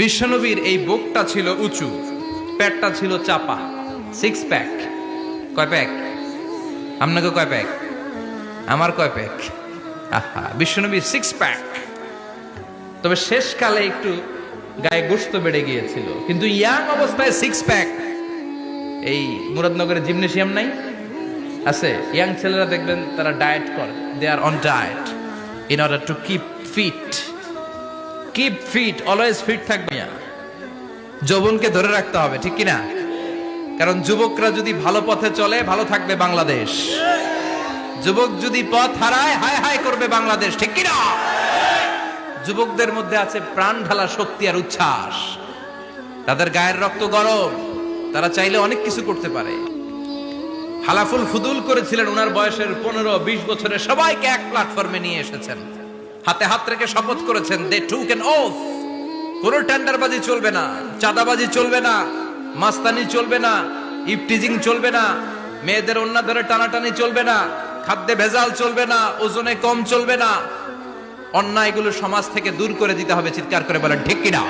বিশ্বনবীর এই বুকটা ছিল উঁচু প্যাটটা ছিল চাপা। সিক্স প্যাক কয় প্যাক আপনাকে কয় প্যাক আমার কয় প্যাক আহা বিশ্বনবীর সিক্স প্যাক তবে শেষকালে একটু গায়ে গোস্ত বেড়ে গিয়েছিল। কিন্তু ইয়াং অবস্থায় সিক্স প্যাক এই মুরাদনগরের জিমনেশিয়াম নাই? আছে। ইয়াং ছেলেরা দেখবেন তারা ডায়েট করে। They are on diet in order to keep fit keep fit always fit থাকবে যৌবনকে ধরে রাখতে হবে, ঠিক কি না কারণ যুবকরা যদি ভালো পথে চলে, ভালো থাকবে বাংলাদেশ। যুবক যদি পথ হারায়, হায় হায় করবে বাংলাদেশ, ঠিক কি না যুবকদের মধ্যে আছে প্রাণ ঢালা শক্তি আর উচ্ছ্বাস। তাদের গায়ের রক্ত গরম, তারা চাইলে অনেক কিছু করতে পারে। হালাফুল ফুদুল করেছিলেন ওনার বয়সের পনেরো, বিশ বছরে সবাইকে এক প্ল্যাটফর্মে নিয়ে এসেছেন। হাতে হাত রেখে শপথ করেছেন দে টু ক্যান ওফ কোন টেন্ডারবাজি চলবে না, চাঁদাবাজি চলবে না, মাস্তানি চলবে না, ইফটিজিং চলবে না, মেয়েদের অন্য ধরে টানাটানি চলবে না, খাদ্যে ভেজাল চলবে না, ওজনে কম চলবে না। অন্যায়গুলো সমাজ থেকে দূর করে দিতে হবে, চিৎকার করে বলেন, ঠিক কিনা?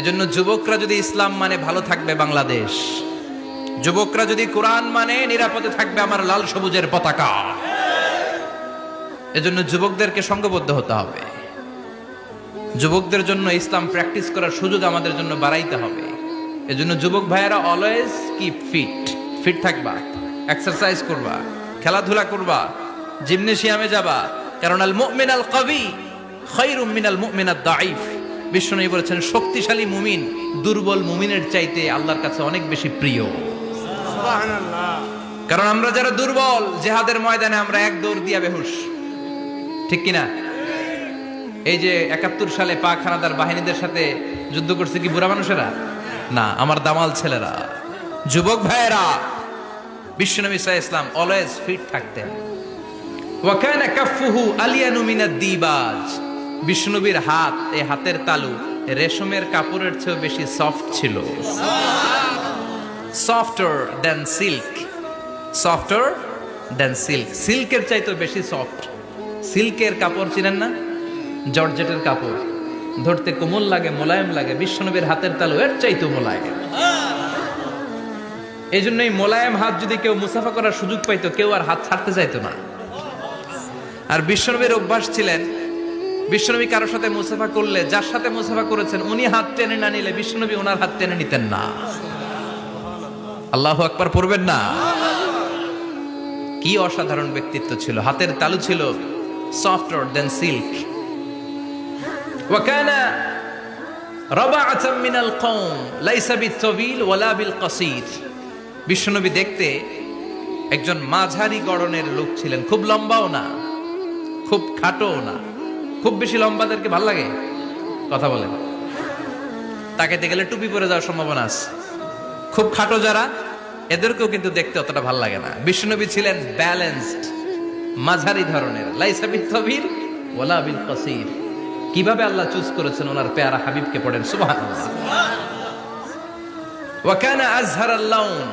এজন্য যুবকরা যদি ইসলাম মানে ভালো থাকবে বাংলাদেশ, যুবকরা যদি কোরআন মানে নিরাপদে থাকবে আমার লাল সবুজের পতাকা। এজন্য যুবকদেরকে সঙ্গবদ্ধ হতে হবে। যুবকদের জন্য ইসলাম প্র্যাকটিস করার সুযোগ আমাদের জন্য বাড়াইতে হবে। এজন্য যুবক ভাইয়েরা অলওয়েজ কিপ ফিট ফিট থাকবা এক্সারসাইজ করবা খেলাধুলা করবা জিমনেশিয়ামে যাবা। কারণ আল মুমিন আল কবি খৈরুম মিনাল মুমিন আদ দাইফ বিষ্ণু বলেছেন শক্তিশালী মুমিন দুর্বল মুমিনের চাইতে আল্লাহর কাছে অনেক বেশি প্রিয়। কারণ আমরা যারা দুর্বল জেহাদের ময়দানে আমরা এক দৌড় দিয়া বেহুশ। ঠিক কিনা? এই যে একাত্তর সালে পাক হানাদার বাহিনীদের সাথে যুদ্ধ করছে কি বুড়া মানুষেরা? না, আমার দামাল ছেলেরা। যুবক ভাইয়েরা, বিশ্বনবী সাহ ইসলাম অলওয়েজ ফিট থাকতেন। ওয়াকানা কাফুহু আলিয়ানু মিনাদ দিবাজ। বিষ্ণুবীর হাত, এই হাতের তালু রেশমের কাপড়ের চেয়েও বেশি সফট ছিল। Softer than silk softer than silk সিল্কের চাইতে বেশি সফট সিল্কের কাপড় চিনেন না? জর্জেটের কাপড়। ধরতে কোমল লাগে, মোলায়েম লাগে, বিশ্বনবীর হাতের তালু এর চাইতে মোলায়েম। এই জন্য এই মোলায়েম হাত যদি কেউ মুসাফা করার সুযোগ পাইতো, কেউ আর হাত ছাড়তে চাইতো না। আর বিশ্বনবীর অভ্যাস ছিলেন, বিশ্বনবী কারোর সাথে মুসাফা করলে, যার সাথে মুসাফা করেছেন, উনি হাত টেনে না নিলে বিশ্বনবী ওনার হাত টেনে নিতেন না। আল্লাহ আকবার পড়বেন না। কি অসাধারণ ব্যক্তিত্ব ছিল। হাতের তালু ছিল সফটওয়ার দেন সিল্ক وكان ربعة من القوم ليس بالطويل ولا بالقصير বিশ্বনবী দেখতে একজন মাঝারি গড়নের লোক ছিলেন খুব লম্বাও না খুব খাটোও না খুব বেশি লম্বাদেরকে ভাল লাগে কথা বলেন তাকাইতে গেলে টুপি পরে যাওয়ার সম্ভাবনা আছে খুব খাটো যারা এদেরকেও কিন্তু দেখতে অতটা ভাল লাগে না বিষ্ণুনবী ছিলেন ব্যালেন্সড মাঝারি ধরনের। লাইসা বিত্তবীর ওলা বিল কসির। কীভাবে আল্লাহ চুজ করেছেন ওনার পেয়ারা হাবিবকে পড়েন? সুবহানাল্লাহ। ওয়াকানা আজহার আল্লাউন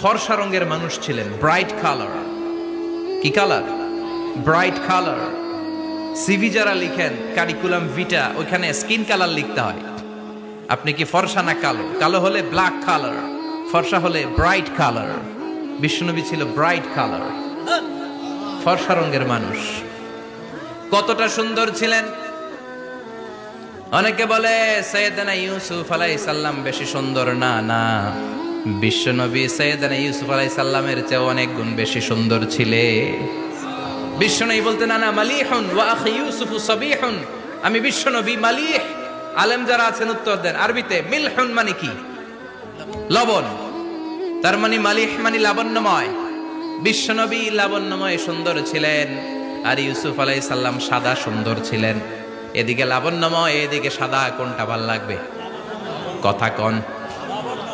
ফর্সা রঙের মানুষ ছিলেন, ব্রাইট কালার। কি কালার? Bright colour. সিভি যারা লিখেন, কারিকুলাম ভিটা, ওইখানে স্কিন কালার লিখতে হয়। আপনি কি ফর্সা না কালো? কালো হলে ব্ল্যাক কালার, ফর্সা হলে ব্রাইট কালার। বিষ্ণুনবী ছিল ব্রাইট কালার। ফর্সা রঙের মানুষ। কতটা সুন্দর ছিলেন? অনেকে বলে সৈয়দানা ইউসুফ আলাই সাল্লাম বেশি সুন্দর। না না। বিশ্বনবী সৈয়দানা ইউসুফ আলাই সাল্লামের চেয়ে অনেক গুণ বেশি সুন্দর ছিলে। বিশ্বনবী বলতে না না মালিহুন ওয়া ইউসুফ সাবিহুন। আমি বিশ্বনবী মালিহ। আলেম যারা আছেন উত্তর দেন, আরবিতে মিলহুন মানে কি? লবণ। তার মানে মালিহ মানে লাবণ্যময়। বিশ্বনবী লাবণ্যময় সুন্দর ছিলেন, আর ইউসুফ আলাই সাল্লাম সাদা সুন্দর ছিলেন। এদিকে লাবণ্যময়, এদিকে সাদা, কোনটা ভালো লাগবে? কথা কন।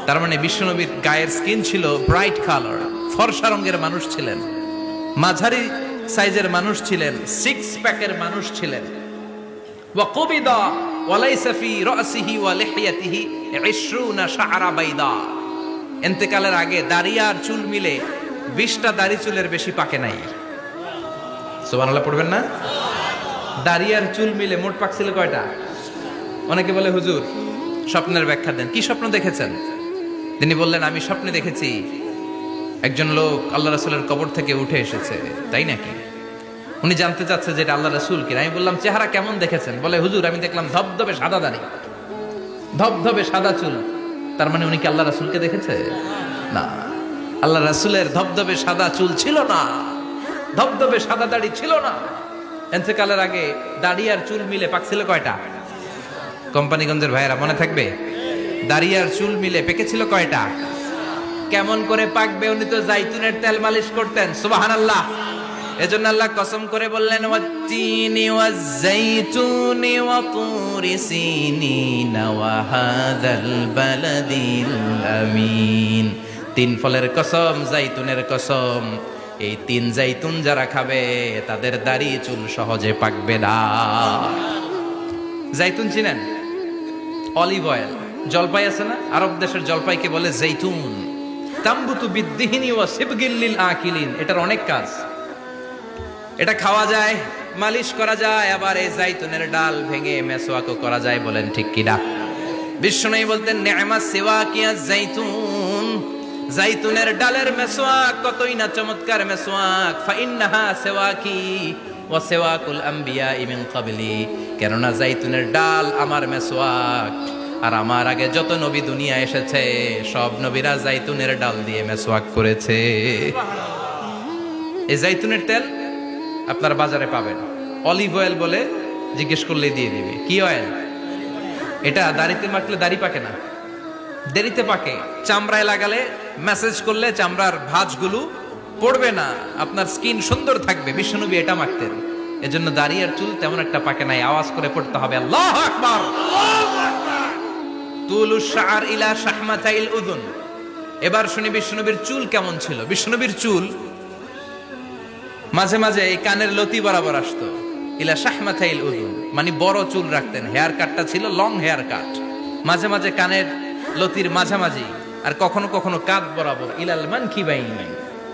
তার মানে বিশ্বনবীর গায়ের স্কিন ছিল ব্রাইট কালার ফর্সা রঙের মানুষ ছিলেন। মাঝারি সাইজের মানুষ ছিলেন সিক্স প্যাকের মানুষ ছিলেন। ওয়া আগে দাঁড়িয়ে আর চুল মিলে বিশটা দাড়ি চুলের বেশি পাকে নাই। সুবহানাল্লাহ, পড়বেন না? দাড়ি আর চুল মিলে মোট পাকছিল কয়টা? অনেকে বলে, হুজুর, স্বপ্নের ব্যাখ্যা দেন। কি স্বপ্ন দেখেছেন? তিনি বললেন, আমি স্বপ্নে দেখেছি একজন লোক আল্লাহ রাসুলের কবর থেকে উঠে এসেছে। তাই নাকি? উনি জানতে চাচ্ছে যে এটা আল্লাহ রাসুল কিনা। আমি বললাম, চেহারা কেমন দেখেছেন? বলে, হুজুর, আমি দেখলাম ধবধবে সাদা দাড়ি, ধবধবে সাদা চুল। তার মানে উনি কি আল্লাহ রাসুলকে দেখেছে? না। আল্লাহ রাসুলের ধবধবে সাদা চুল ছিল না। ধবধবে সাদা দাড়ি ছিল না। এনতেকালের আগে দাড়ি আর চুল মিলে পাকছিল কয়টা? কোম্পানিগঞ্জের ভাইয়েরা, মনে থাকবে? দাড়ি আর চুল মিলে পেকেছিল কয়টা? কেমন করে পাকবে, উনি তো জাইতুনের তেল মালিশ করতেন সুবাহান আল্লাহ এজন্য আল্লাহ কসম করে বললেন, ওয়াত্তিনি ওয়াজ্জাইতুনি ওয়া তুরি সিনিন ওয়া হাযাল বালাদিল আমিন। তিন ফলের কসম, জাইতুনের কসম। এই তিন জাইতুন যারা খাবে, তাদের দাড়ি চুল সহজে পাকবে না। জাইতুন চিনেন? Olive oil. জলপাই আছে না? আরব দেশের জলপাইকে বলে জৈতুন তাম্বুতু বিদ্দিহিনী ও সিবগিল্লিল আকিলিন। এটার অনেক কাজ। এটা খাওয়া যায়, মালিশ করা যায়, আবার এই জাইতুনের ডাল ভেঙে মেসোয়াকও করা যায় বলেন ঠিক কিনা? বিষ্ণু বলতেন, নেমা সেবা কিয়া জাইতুন। জাইতুনের ডালের মেসোয়াক, কতই না চমৎকার মেসোয়াক। ফাইন্নাহা সেওয়াকি ও সেওয়াকুল আম্বিয়া ইমিন কাবলি কেননা জাইতুনের ডাল আমার মেসোয়াক, আর আমার আগে যত নবী দুনিয়া এসেছে, সব নবীরা জাইতুনের ডাল দিয়ে মেসোয়াক করেছে। এই জাইতুনের তেল আপনার বাজারে পাবেন। অলিভ অয়েল বলে জিজ্ঞেস করলে দিয়ে দিবে। কি অয়েল? এটা দাড়িতে মাখলে দাড়ি পাকে না। দেরিতে পাকে। চামড়ায় লাগালে মেসেজ করলে চামড়ার ভাঁজগুলো পড়বে না। আপনার স্কিন সুন্দর থাকবে। বিশ্বনবী এটা মাখতেন এজন্য দাড়ি আর চুল তেমন একটা পাকে নাই। আওয়াজ করে পড়তে হবে। আল্লাহ আকবার! তুলু শার ইলা শাহমাতাইল উদুন। এবার শুনি বিষ্ণুনবীর চুল কেমন ছিল। বিষ্ণুনবীর চুল মাঝে মাঝে এই কানের লতি বরাবর আসতো। ইলা শাহমাথাইল উদুন। মানে বড় চুল রাখতেন। হেয়ার কাটটা ছিল লং হেয়ার কাট। মাঝে মাঝে কানের লতির মাঝামাঝি আর কখনো কখনো কাত বরাবর, ইলাল মান কি বাইন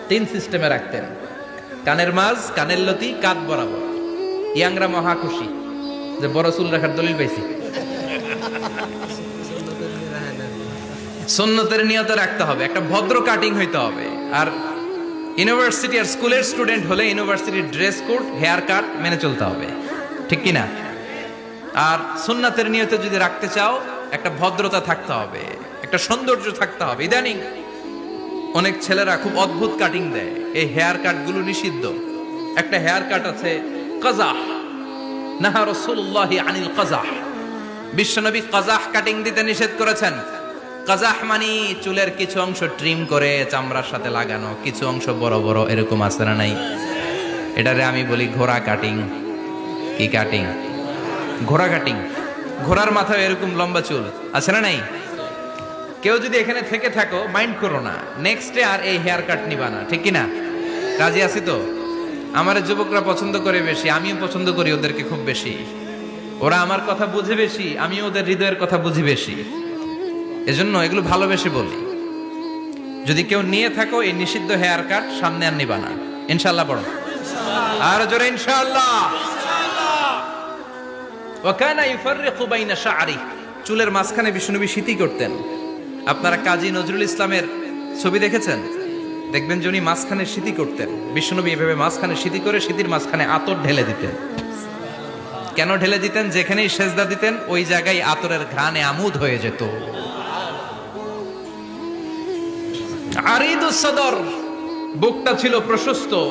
তিন সিস্টেমে রাখতেন। কানের মাঝ, কানের লতি কাত বরাবর। ইয়াংরা মহা খুশি। যে বড় চুল রাখার দলিল পাইছি। সুন্নতের নিয়ত রাখতে হবে। একটা ভদ্র কাটিং হইতে হবে। আর ইউনিভার্সিটি আর স্কুলের স্টুডেন্ট হলে ইউনিভার্সিটির ড্রেস কোড, হেয়ার কাট মেনে চলতে হবে। ঠিক কি না আর সুন্নাতের নিয়তে যদি রাখতে চাও একটা ভদ্রতা থাকতে হবে, একটা সৌন্দর্য থাকতে হবে। ইদানিং অনেক ছেলেরা খুব অদ্ভুত কাটিং দেয়। এই হেয়ার কাটগুলো নিষিদ্ধ। একটা হেয়ার কাট আছে কাজাহ নাহা রসুল্লাহি আনিল কাজাহ বিশ্বনবী কাজাহ কাটিং দিতে নিষেধ করেছেন। কাজাহ মানি চুলের কিছু অংশ ট্রিম করে চামড়ার সাথে লাগানো, কিছু অংশ বড় বড় এরকম আছে না নাই? এটারে আমি বলি ঘোড়া কাটিং কি কাটিং ঘোড়া কাটিং ঘোড়ার মাথায় এরকম লম্বা চুল, আছে না নাই? কেউ যদি এখানে থেকে থাকো মাইন্ড করো না। নেক্সট ডে আর এই হেয়ার কাট নিবা না, ঠিক কি না রাজি আছি তো? আমার যুবকরা পছন্দ করে বেশি, আমিও পছন্দ করি ওদেরকে খুব বেশি। ওরা আমার কথা বুঝে বেশি আমি ওদের হৃদয়ের কথা বুঝি বেশি। এজন্য এগুলো ভালোবেসে বলি। যদি কেউ নিয়ে থাকো এই নিষিদ্ধ হেয়ার কাট সামনে আর নিবা না। ইনশাল্লাহ পড়ো আর জোরে ইনশাআল্লাহ। চুলের মাঝখানে বিষ্ণুনবী স্মৃতি করতেন। আপনারা কাজী নজরুল ইসলামের ছবি দেখেছেন? দেখবেন যে উনি মাঝখানে স্মৃতি করতেন। বিষ্ণুনবী এভাবে মাঝখানে স্মৃতি করে স্মৃতির মাঝখানে আতর ঢেলে দিতেন। কেন ঢেলে দিতেন? যেখানেই সেজদা দিতেন, ওই জায়গায় আতরের ঘ্রাণে আমুদ হয়ে যেত। আরিদুস সদর। বুকটা ছিল প্রশস্ত।